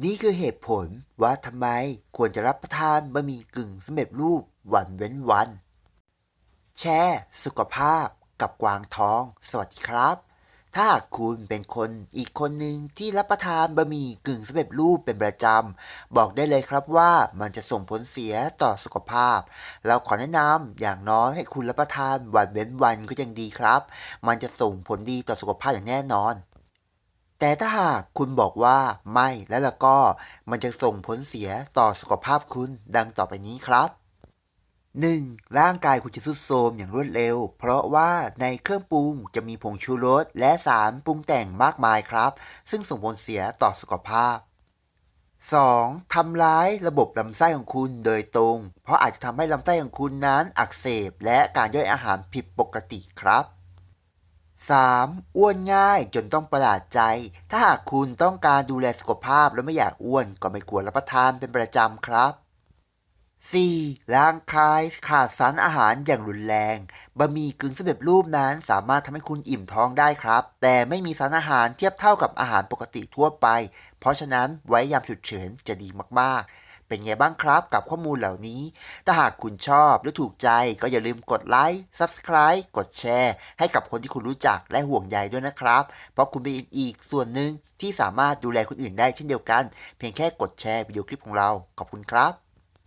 นี่คือเหตุผลว่าทำไมควรจะรับประทานบะหมี่กึ่งสำเร็จรูปวันเว้นวัน แชร์สุขภาพกับกวางทอง สวัสดีครับ ถ้าหากคุณเป็นคนอีกคนหนึ่งที่รับประทานบะหมี่กึ่งสำเร็จรูปเป็นประจำ บอกได้เลยครับว่ามันจะส่งผลเสียต่อสุขภาพ เราขอแนะนำอย่างน้อยให้คุณรับประทานวันเว้นวันก็ยังดีครับ มันจะส่งผลดีต่อสุขภาพอย่างแน่นอน แต่ถ้าหากคุณบอกว่าไม่แล้วล่ะก็มันจะส่งผลเสียต่อสุขภาพคุณดังต่อไปนี้ครับ 1. ร่างกายคุณจะทรุดโทรมอย่างรวดเร็ว เพราะว่าในเครื่องปรุงจะมีผงชูรสและสารปรุงแต่งมากมายครับ ซึ่งส่งผลเสียต่อสุขภาพ 2. ทำร้ายระบบลำไส้ของคุณโดยตรง เพราะอาจจะทำให้ลำไส้ของคุณนั้นอักเสบ และการย่อยอาหารผิดปกติครับ 3. อ้วนง่ายจนต้องประหลาดใจ ถ้าหากคุณต้องการดูแลสุขภาพและไม่อยากอ้วนก็ไม่ควรรับประทานเป็นประจำครับ 4. ร่างกายขาดสารอาหารอย่างรุนแรง บะหมี่กึ่งสำเร็จรูปนั้นสามารถทำให้คุณอิ่มท้องได้ครับ แต่ไม่มีสารอาหารเทียบเท่ากับอาหารปกติทั่วไป เพราะฉะนั้นไว้ยามฉุกเฉินจะดีมากๆ เป็นไงบ้างครับกับข้อมูลเหล่านี้ ถ้าหากคุณชอบหรือถูกใจก็อย่าลืมกดไลค์ Subscribe กดแชร์ ให้กับคนที่คุณรู้จักและห่วงใยด้วยนะครับ เพราะคุณเป็นอีกส่วนหนึ่งที่สามารถดูแลคนอื่นได้เช่นเดียวกัน เพียงแค่กดแชร์วิดีโอคลิปของเรา ขอบคุณครับ